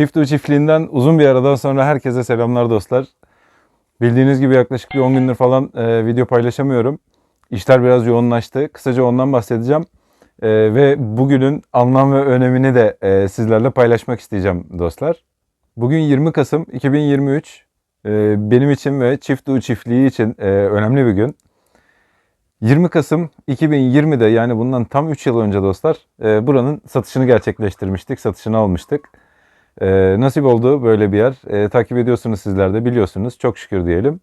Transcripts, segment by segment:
Çift U çiftliğinden uzun bir aradan sonra herkese selamlar dostlar. Bildiğiniz gibi yaklaşık bir 10 gündür falan e, video paylaşamıyorum. İşler biraz yoğunlaştı. Kısaca ondan bahsedeceğim. E, ve bugünün anlam ve önemini de e, sizlerle paylaşmak isteyeceğim dostlar. Bugün 20 Kasım 2023. E, benim için ve Çift U çiftliği için e, önemli bir gün. 20 Kasım 2020'de yani bundan tam 3 yıl önce dostlar e, buranın satışını gerçekleştirmiştik. Satışını almıştık. E, nasip oldu böyle bir yer. E, takip ediyorsunuz sizler de biliyorsunuz. Çok şükür diyelim.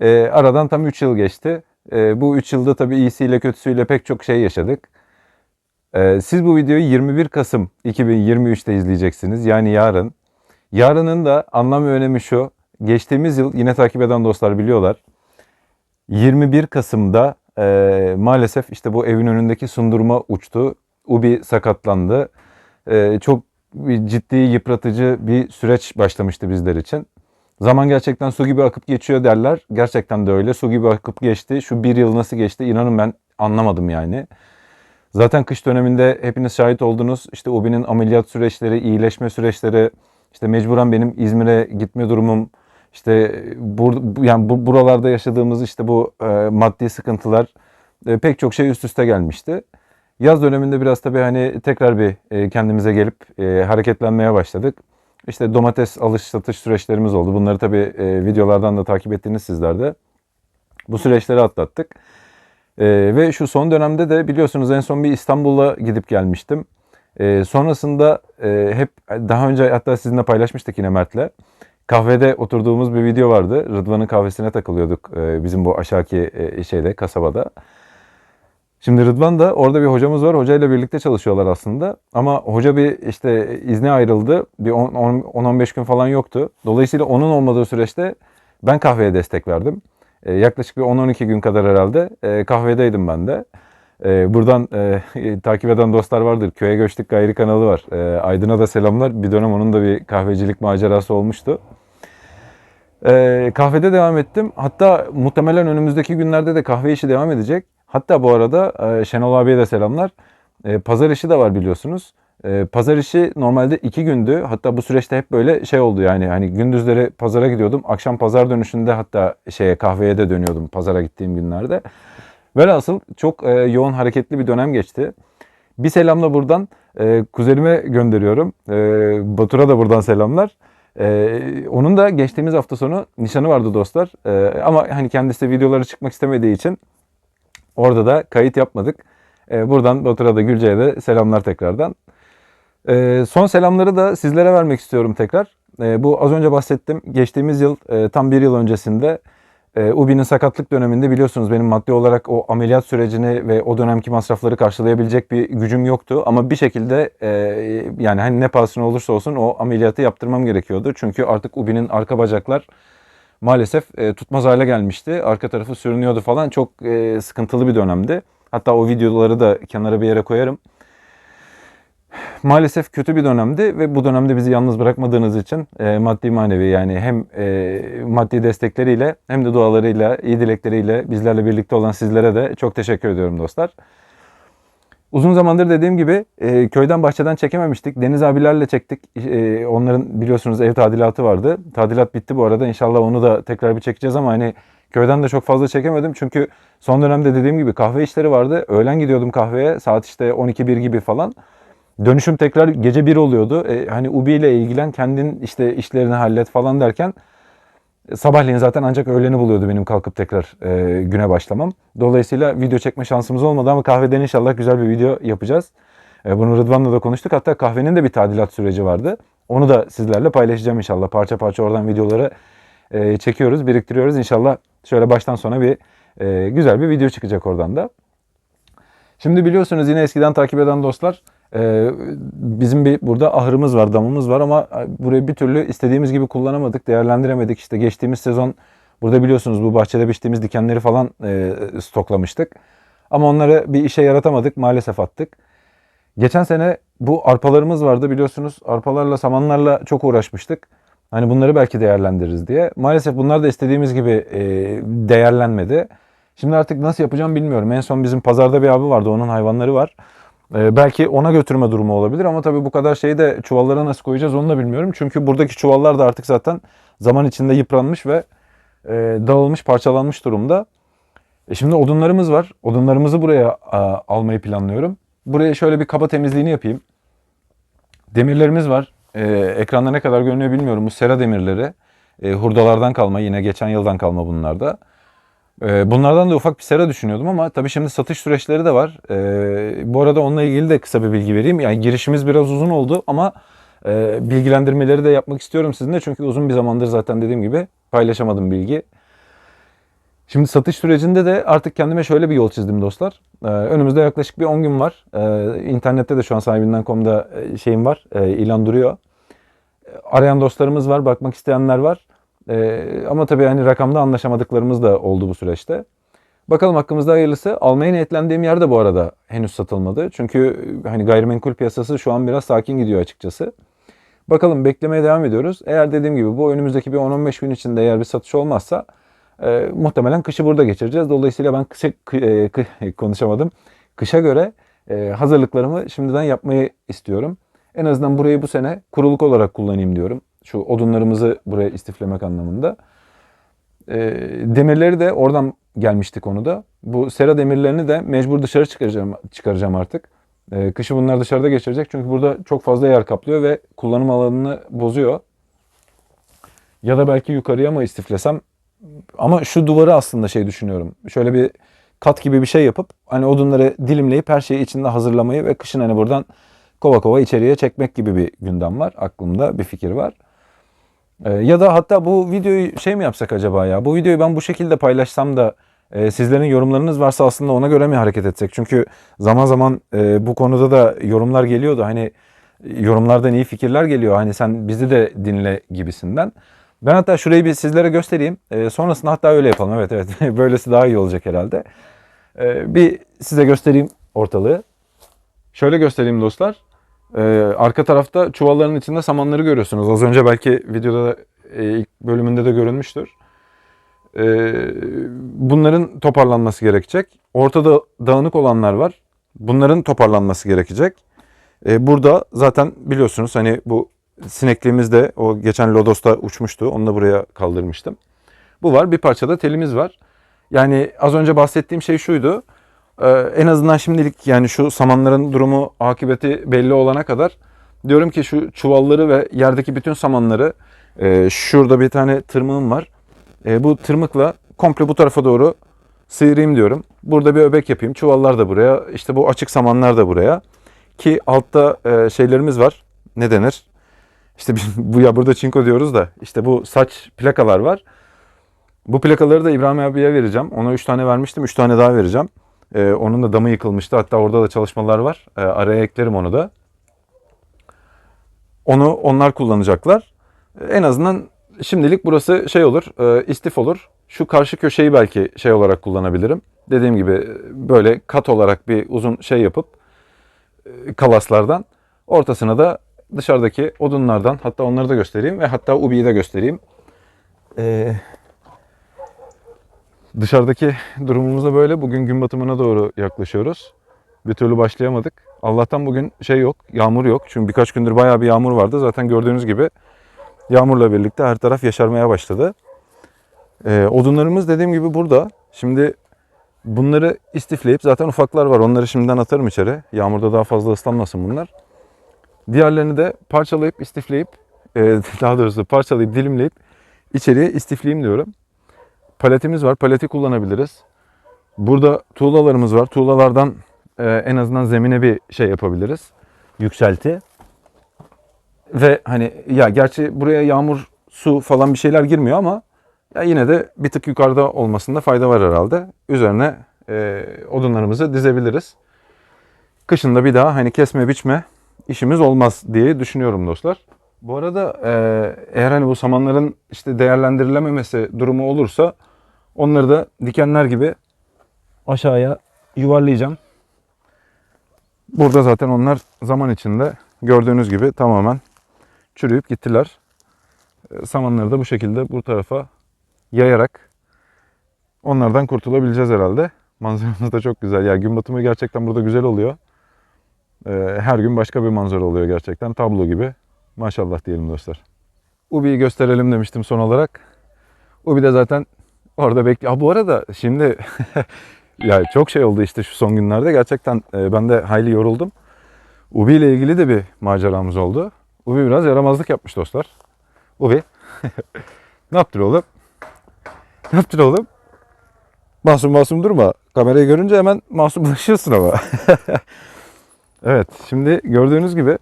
E, aradan tam 3 yıl geçti. E, bu 3 yılda tabii iyisiyle kötüsüyle pek çok şey yaşadık. E, siz bu videoyu 21 Kasım 2023'te izleyeceksiniz. Yani yarın. Yarının da anlam ve önemi şu. Geçtiğimiz yıl yine takip eden dostlar biliyorlar. 21 Kasım'da e, maalesef işte bu evin önündeki sundurma uçtu. Ubi sakatlandı. E, çok bir ciddi yıpratıcı bir süreç başlamıştı bizler için. Zaman gerçekten su gibi akıp geçiyor derler. Gerçekten de öyle. Su gibi akıp geçti. Şu bir yıl nasıl geçti inanın ben anlamadım yani. Zaten kış döneminde hepiniz şahit oldunuz. İşte Ubi'nin ameliyat süreçleri, iyileşme süreçleri, işte mecburen benim İzmir'e gitme durumum, işte bur, yani bu, buralarda yaşadığımız işte bu e, maddi sıkıntılar e, pek çok şey üst üste gelmişti. Yaz döneminde biraz tabii hani tekrar bir e, kendimize gelip e, hareketlenmeye başladık. İşte domates alış satış süreçlerimiz oldu. Bunları tabii e, videolardan da takip ettiniz sizler de. Bu süreçleri atlattık. Ve şu son dönemde de biliyorsunuz en son bir İstanbul'a gidip gelmiştim. Sonrasında hep daha önce hatta sizinle paylaşmıştık yine Mert'le. Kahvede oturduğumuz bir video vardı. Rıdvan'ın kahvesine takılıyorduk bizim bu aşağıki şeyde kasabada. Şimdi Rıdvan da orada bir hocamız var. Hocayla birlikte çalışıyorlar aslında. Ama hoca bir işte izne ayrıldı. Bir 10-15 gün falan yoktu. Dolayısıyla onun olmadığı süreçte ben kahveye destek verdim. E, yaklaşık bir 10-12 gün kadar herhalde e, kahvedeydim ben de. E, buradan takip eden dostlar vardır. Köye Göçtük Gayri kanalı var. Aydın'a da selamlar. Bir dönem onun da bir kahvecilik macerası olmuştu. Kahvede devam ettim. Hatta muhtemelen önümüzdeki günlerde de kahve işi devam edecek. Hatta bu arada e, Şenol abiye de selamlar. E, pazar işi de var biliyorsunuz. E, pazar işi normalde iki gündü. Hatta bu süreçte hep böyle şey oldu yani hani gündüzleri pazara gidiyordum. Akşam pazar dönüşünde hatta şeye kahveye de dönüyordum pazara gittiğim günlerde. Velhasıl çok yoğun hareketli bir dönem geçti. Bir selamla buradan e, kuzenime gönderiyorum. E, Batur'a da buradan selamlar. E, onun da geçtiğimiz hafta sonu nişanı vardı dostlar. E, ama hani kendisi de videoları çıkmak istemediği için orada da kayıt yapmadık. E, buradan Batur'a da Gülce'ye de selamlar tekrardan. E, son selamları da sizlere vermek istiyorum tekrar. E, bu az önce bahsettim. Geçtiğimiz yıl e, tam bir yıl öncesinde e, Ubi'nin sakatlık döneminde biliyorsunuz benim maddi olarak o ameliyat sürecini ve o dönemki masrafları karşılayabilecek bir gücüm yoktu. Ama bir şekilde e, yani hani ne pahasına olursa olsun o ameliyatı yaptırmam gerekiyordu. Çünkü artık Ubi'nin arka bacaklar maalesef e, tutmaz hale gelmişti. Arka tarafı sürünüyordu falan. Çok e, sıkıntılı bir dönemdi. Hatta o videoları da kenara bir yere koyarım maalesef kötü bir dönemdi ve bu dönemde bizi yalnız bırakmadığınız için e, maddi manevi yani hem e, maddi destekleriyle hem de dualarıyla, iyi dilekleriyle bizlerle birlikte olan sizlere de çok teşekkür ediyorum dostlar. Uzun zamandır dediğim gibi e, köyden bahçeden çekememiştik. Deniz abilerle çektik. E, onların biliyorsunuz ev tadilatı vardı. Tadilat bitti bu arada. İnşallah onu da tekrar bir çekeceğiz ama hani köyden de çok fazla çekemedim. Çünkü son dönemde dediğim gibi kahve işleri vardı. Öğlen gidiyordum kahveye. Saat işte 12-1 gibi falan. Dönüşüm tekrar gece bir oluyordu. E, hani Ubi ile ilgilen kendin işte işlerini hallet falan derken sabahleyin zaten ancak öğleni buluyordu benim kalkıp tekrar e, güne başlamam. Dolayısıyla video çekme şansımız olmadı ama kahveden inşallah güzel bir video yapacağız. E, bunu Rıdvan'la da konuştuk. Hatta kahvenin de bir tadilat süreci vardı. Onu da sizlerle paylaşacağım inşallah. Parça parça oradan videoları e, çekiyoruz, biriktiriyoruz. İnşallah şöyle baştan sona bir e, güzel bir video çıkacak oradan da. Şimdi biliyorsunuz yine eskiden takip eden dostlar ee, bizim bir burada ahırımız var, damımız var ama burayı bir türlü istediğimiz gibi kullanamadık, değerlendiremedik. İşte geçtiğimiz sezon burada biliyorsunuz bu bahçede biçtiğimiz dikenleri falan e, stoklamıştık. Ama onları bir işe yaratamadık, maalesef attık. Geçen sene bu arpalarımız vardı biliyorsunuz. Arpalarla, samanlarla çok uğraşmıştık. Hani bunları belki değerlendiririz diye. Maalesef bunlar da istediğimiz gibi e, değerlenmedi. Şimdi artık nasıl yapacağım bilmiyorum. En son bizim pazarda bir abi vardı. Onun hayvanları var. Ee, belki ona götürme durumu olabilir ama tabii bu kadar şeyi de çuvallara nasıl koyacağız onu da bilmiyorum. Çünkü buradaki çuvallar da artık zaten zaman içinde yıpranmış ve e, dağılmış, parçalanmış durumda. E şimdi odunlarımız var. Odunlarımızı buraya almayı planlıyorum. Buraya şöyle bir kaba temizliğini yapayım. Demirlerimiz var. E, ekranda ne kadar görünüyor bilmiyorum. Bu sera demirleri. E, hurdalardan kalma. Yine geçen yıldan kalma bunlar da. E, bunlardan da ufak bir sera düşünüyordum ama tabii şimdi satış süreçleri de var. E, bu arada onunla ilgili de kısa bir bilgi vereyim. Yani girişimiz biraz uzun oldu ama e, bilgilendirmeleri de yapmak istiyorum sizinle. Çünkü uzun bir zamandır zaten dediğim gibi paylaşamadım bilgi. Şimdi satış sürecinde de artık kendime şöyle bir yol çizdim dostlar. Ee, önümüzde yaklaşık bir 10 gün var. Ee, internette de şu an sahibinden.com'da e, şeyim var, e, ilan duruyor. Arayan dostlarımız var, bakmak isteyenler var. Ee, ama tabii hani rakamda anlaşamadıklarımız da oldu bu süreçte. Bakalım hakkımızda hayırlısı. Almaya niyetlendiğim yer de bu arada henüz satılmadı. Çünkü e, hani gayrimenkul piyasası şu an biraz sakin gidiyor açıkçası. Bakalım beklemeye devam ediyoruz. Eğer dediğim gibi bu önümüzdeki bir 10-15 gün içinde eğer bir satış olmazsa e, muhtemelen kışı burada geçireceğiz. Dolayısıyla ben kışa, kı- e, kı- konuşamadım. Kışa göre e, hazırlıklarımı şimdiden yapmayı istiyorum. En azından burayı bu sene kuruluk olarak kullanayım diyorum. Şu odunlarımızı buraya istiflemek anlamında. E, demirleri de oradan gelmişti konuda. Bu sera demirlerini de mecbur dışarı çıkaracağım, çıkaracağım artık. E, kışı bunlar dışarıda geçirecek çünkü burada çok fazla yer kaplıyor ve kullanım alanını bozuyor. Ya da belki yukarıya mı istiflesem ama şu duvarı aslında şey düşünüyorum. Şöyle bir kat gibi bir şey yapıp hani odunları dilimleyip her şeyi içinde hazırlamayı ve kışın hani buradan kova kova içeriye çekmek gibi bir gündem var. Aklımda bir fikir var. Ee, ya da hatta bu videoyu şey mi yapsak acaba ya? Bu videoyu ben bu şekilde paylaşsam da e, sizlerin yorumlarınız varsa aslında ona göre mi hareket etsek? Çünkü zaman zaman e, bu konuda da yorumlar geliyordu. Hani yorumlardan iyi fikirler geliyor. Hani sen bizi de dinle gibisinden. Ben hatta şurayı bir sizlere göstereyim. E, sonrasında hatta öyle yapalım. Evet evet. Böylesi daha iyi olacak herhalde. E, bir size göstereyim ortalığı. Şöyle göstereyim dostlar. E, arka tarafta çuvalların içinde samanları görüyorsunuz. Az önce belki videoda da, e, ilk bölümünde de görünmüştür. E, bunların toparlanması gerekecek. Ortada dağınık olanlar var. Bunların toparlanması gerekecek. E, burada zaten biliyorsunuz hani bu sinekliğimiz de o geçen Lodos'ta uçmuştu. Onu da buraya kaldırmıştım. Bu var. Bir parça da telimiz var. Yani az önce bahsettiğim şey şuydu. Ee, en azından şimdilik yani şu samanların durumu, akıbeti belli olana kadar diyorum ki şu çuvalları ve yerdeki bütün samanları e, şurada bir tane tırmığım var. E, bu tırmıkla komple bu tarafa doğru sıyırayım diyorum. Burada bir öbek yapayım. Çuvallar da buraya. işte bu açık samanlar da buraya. Ki altta e, şeylerimiz var. Ne denir? İşte bu ya burada çinko diyoruz da işte bu saç plakalar var. Bu plakaları da İbrahim abiye vereceğim. Ona 3 tane vermiştim. 3 tane daha vereceğim. Ee, onun da damı yıkılmıştı. Hatta orada da çalışmalar var. Ee, araya eklerim onu da. Onu onlar kullanacaklar. Ee, En azından şimdilik burası şey olur, e, istif olur. Şu karşı köşeyi belki şey olarak kullanabilirim. Dediğim gibi e, böyle kat olarak bir uzun şey yapıp e, kalaslardan ortasına da dışarıdaki odunlardan hatta onları da göstereyim ve hatta ubiyi de göstereyim. Ee, dışarıdaki durumumuz da böyle. Bugün gün batımına doğru yaklaşıyoruz. Bir türlü başlayamadık. Allah'tan bugün şey yok, yağmur yok. Çünkü birkaç gündür bayağı bir yağmur vardı. Zaten gördüğünüz gibi yağmurla birlikte her taraf yaşarmaya başladı. Ee, odunlarımız dediğim gibi burada. Şimdi bunları istifleyip zaten ufaklar var. Onları şimdiden atarım içeri. Yağmurda daha fazla ıslanmasın bunlar. Diğerlerini de parçalayıp istifleyip e, daha doğrusu parçalayıp dilimleyip içeriye istifleyeyim diyorum. Paletimiz var. Paleti kullanabiliriz. Burada tuğlalarımız var. Tuğlalardan e, en azından zemine bir şey yapabiliriz. Yükselti. Ve hani ya gerçi buraya yağmur, su falan bir şeyler girmiyor ama ya yine de bir tık yukarıda olmasında fayda var herhalde. Üzerine e, odunlarımızı dizebiliriz. Kışında bir daha hani kesme biçme işimiz olmaz diye düşünüyorum dostlar. Bu arada e, eğer hani bu samanların işte değerlendirilememesi durumu olursa onları da dikenler gibi aşağıya yuvarlayacağım. Burada zaten onlar zaman içinde gördüğünüz gibi tamamen çürüyüp gittiler. E, Samanları da bu şekilde bu tarafa yayarak onlardan kurtulabileceğiz herhalde. Manzaramız da çok güzel. Ya gün batımı gerçekten burada güzel oluyor. Ee, her gün başka bir manzara oluyor gerçekten. Tablo gibi. Maşallah diyelim dostlar. Ubi'yi gösterelim demiştim son olarak. Ubi de zaten orada bekliyor. Bu arada şimdi ya çok şey oldu işte şu son günlerde. Gerçekten e, ben de hayli yoruldum. Ubi ile ilgili de bir maceramız oldu. Ubi biraz yaramazlık yapmış dostlar. Ubi. ne yaptın oğlum? Ne yaptın oğlum? Masum masum durma. Kamerayı görünce hemen masumlaşıyorsun ama. evet şimdi gördüğünüz gibi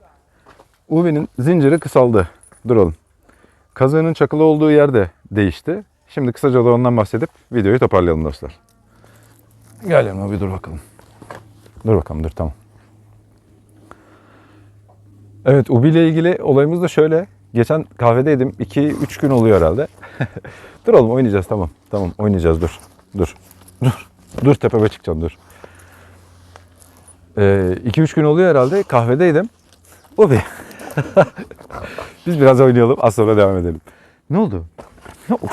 Ubi'nin zinciri kısaldı. Duralım. Kazığının çakılı olduğu yer de değişti. Şimdi kısaca da ondan bahsedip videoyu toparlayalım dostlar. Gel yanıma bir dur bakalım. Dur bakalım dur tamam. Evet Ubi ile ilgili olayımız da şöyle. Geçen kahvedeydim. 2-3 gün oluyor herhalde. dur oğlum oynayacağız tamam. Tamam oynayacağız dur. Dur. Dur. Dur tepeme çıkacağım dur. 2-3 gün oluyor herhalde. Kahvedeydim. Ubi. Biz biraz oynayalım. Az sonra devam edelim. Ne oldu? Ne oldu?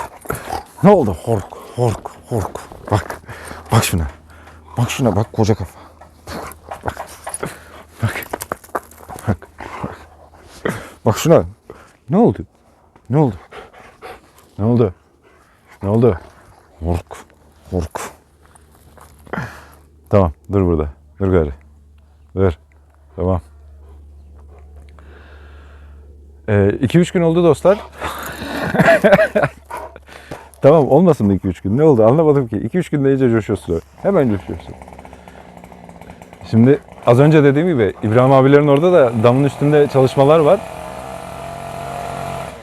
Ne oldu? Hork, hork, hork. Bak. Bak şuna. Bak şuna bak koca kafa. Bak. Bak. Bak. Bak şuna. Ne oldu? Ne oldu? Ne oldu? Ne oldu? Hork. Hork. Tamam. Dur burada. Dur gari. Dur. Tamam. 2-3 Ee, gün oldu dostlar. tamam olmasın mı 2-3 gün? Ne oldu? Anlamadım ki. 2-3 günde iyice coşuyorsun. Hemen coşuyorsun. Şimdi az önce dediğim gibi İbrahim abilerin orada da damın üstünde çalışmalar var.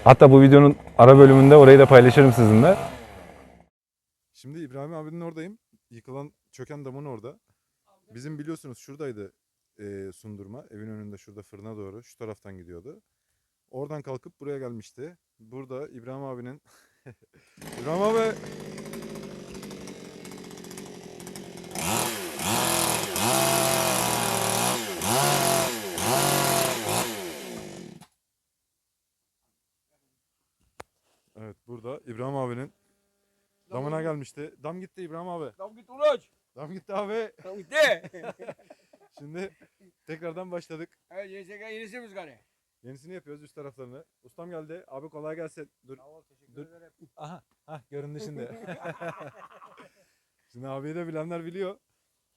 Hatta bu videonun ara bölümünde orayı da paylaşırım sizinle. Şimdi İbrahim abinin oradayım. Yıkılan çöken damın orada. Bizim biliyorsunuz şuradaydı e, sundurma. Evin önünde şurada fırına doğru. Şu taraftan gidiyordu. Oradan kalkıp buraya gelmişti. Burada İbrahim abinin... İbrahim abi! Evet burada İbrahim abinin damına gelmişti. Dam gitti İbrahim abi. Tamam git Ulaç. Dam gitti abi. Tamam gitti. Şimdi tekrardan başladık. evet yenisi, yenisi biz gari. Yenisini yapıyoruz üst taraflarını. Ustam geldi. Abi kolay gelsin. Dur. Sağ ol teşekkür Dur. ederim. Aha, ha göründü şimdi. şimdi abiyi de bilenler biliyor.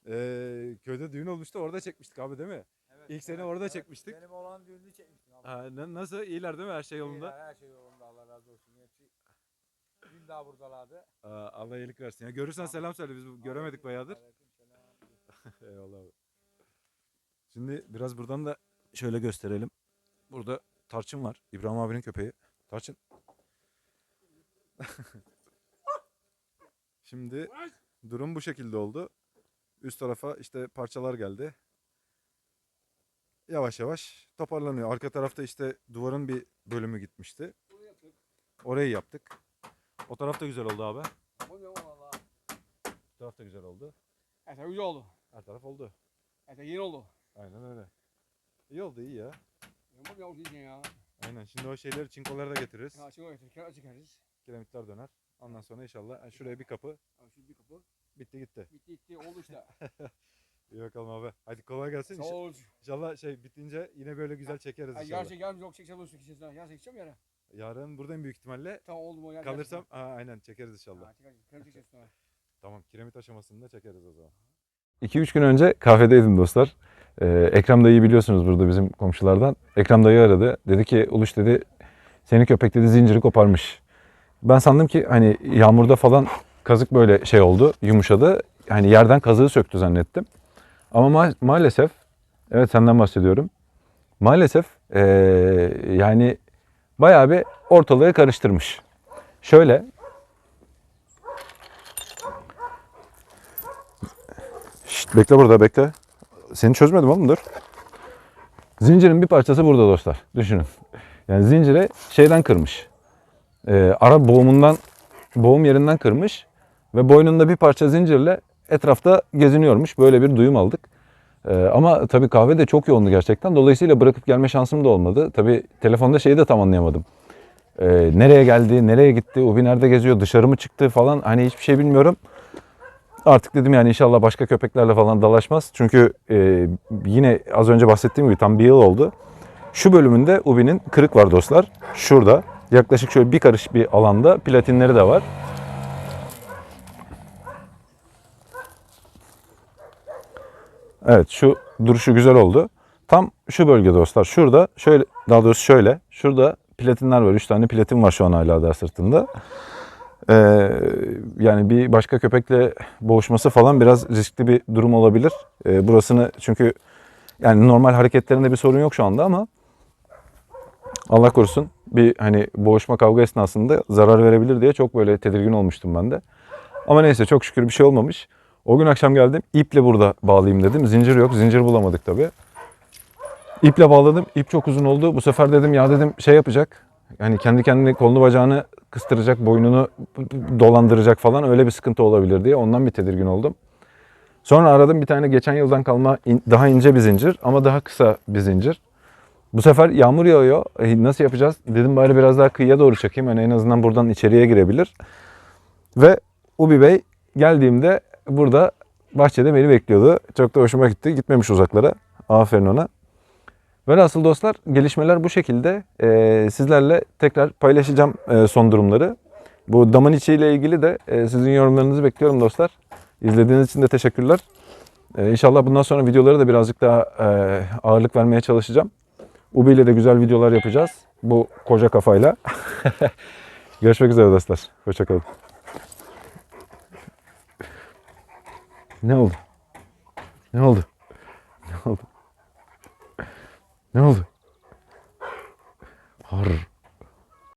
Ee, köyde düğün olmuştu orada çekmiştik abi değil mi? Evet, İlk evet, orada evet. çekmiştik. Benim olan düğünü çekmiştim abi. Ha, na- nasıl? İyiler değil mi? Her şey yolunda. İyiler, Her şey yolunda Allah razı olsun. Hepsi dün daha buradalardı. Aa, Allah iyilik versin. Ya görürsen selam söyle. Biz bu- göremedik bayağıdır. Eyvallah abi. Şimdi biraz buradan da şöyle gösterelim. Burada Tarçın var. İbrahim abinin köpeği. Tarçın. Şimdi durum bu şekilde oldu. Üst tarafa işte parçalar geldi. Yavaş yavaş toparlanıyor. Arka tarafta işte duvarın bir bölümü gitmişti. Orayı yaptık. O taraf da güzel oldu abi. Bu ne valla. Bu taraf da güzel oldu. Evet güzel oldu. Her taraf oldu. Evet yeni oldu. Aynen öyle. İyi oldu iyi ya. Ya. Aynen. Şimdi o şeyleri çinkoları da getiririz. Ya açık getir, kira çıkarız. Kiremitler döner. Ondan sonra inşallah yani şuraya bir kapı. Abi şu bir kapı. Bitti gitti. Bitti gitti oldu işte. İyi bakalım abi. Hadi kolay gelsin. Sağ ol. İnşallah şey bitince yine böyle güzel çekeriz inşallah. Gerçek yarın yok çekeceğim olsun kişisine. Yarın çekeceğim yarın. Yarın buradayım büyük ihtimalle. Tamam oldu mu? Yarın Kalırsam aa, aynen çekeriz inşallah. Ha, çekeceğiz. Çekeceğiz sonra. Tamam kiremit aşamasında çekeriz o zaman. 2-3 gün önce kahvedeydim dostlar. Ee, Ekrem dayıyı biliyorsunuz burada bizim komşulardan. Ekrem dayı aradı. Dedi ki Uluş dedi senin köpek dedi zinciri koparmış. Ben sandım ki hani yağmurda falan kazık böyle şey oldu yumuşadı. Hani yerden kazığı söktü zannettim. Ama ma- maalesef evet senden bahsediyorum. Maalesef ee, yani bayağı bir ortalığı karıştırmış. Şöyle Şşt, bekle burada bekle. Seni çözmedim oğlum dur. Zincirin bir parçası burada dostlar. Düşünün. Yani zincire şeyden kırmış. Ee, ara boğumundan, boğum yerinden kırmış. Ve boynunda bir parça zincirle etrafta geziniyormuş. Böyle bir duyum aldık. Ee, ama tabii kahve de çok yoğundu gerçekten. Dolayısıyla bırakıp gelme şansım da olmadı. Tabii telefonda şeyi de tam anlayamadım. Ee, nereye geldi, nereye gitti, Ubi nerede geziyor, dışarı mı çıktı falan. Hani hiçbir şey bilmiyorum. Artık dedim yani inşallah başka köpeklerle falan dalaşmaz. Çünkü e, yine az önce bahsettiğim gibi tam bir yıl oldu. Şu bölümünde Ubi'nin kırık var dostlar. Şurada. Yaklaşık şöyle bir karış bir alanda platinleri de var. Evet şu duruşu güzel oldu. Tam şu bölge dostlar. Şurada şöyle daha doğrusu şöyle. Şurada platinler var. 3 tane platin var şu an hala da sırtında. Ee, yani bir başka köpekle boğuşması falan biraz riskli bir durum olabilir. Ee, burasını çünkü yani normal hareketlerinde bir sorun yok şu anda ama Allah korusun bir hani boğuşma kavga esnasında zarar verebilir diye çok böyle tedirgin olmuştum ben de. Ama neyse çok şükür bir şey olmamış. O gün akşam geldim iple burada bağlayayım dedim. Zincir yok zincir bulamadık tabii. İple bağladım. İp çok uzun oldu. Bu sefer dedim ya dedim şey yapacak. Yani kendi kendine kolunu bacağını kıstıracak, boynunu dolandıracak falan öyle bir sıkıntı olabilir diye ondan bir tedirgin oldum. Sonra aradım bir tane geçen yıldan kalma daha ince bir zincir ama daha kısa bir zincir. Bu sefer yağmur yağıyor. E, nasıl yapacağız? Dedim bari biraz daha kıyıya doğru çekeyim. Yani en azından buradan içeriye girebilir. Ve Ubi Bey geldiğimde burada bahçede beni bekliyordu. Çok da hoşuma gitti. Gitmemiş uzaklara. Aferin ona. Velhasıl dostlar gelişmeler bu şekilde. Ee, sizlerle tekrar paylaşacağım e, son durumları. Bu damın içiyle ilgili de e, sizin yorumlarınızı bekliyorum dostlar. İzlediğiniz için de teşekkürler. Ee, inşallah bundan sonra videoları da birazcık daha e, ağırlık vermeye çalışacağım. Ubi ile de güzel videolar yapacağız. Bu koca kafayla. Görüşmek üzere dostlar. Hoşçakalın. Ne oldu? Ne oldu? Ne oldu? Har.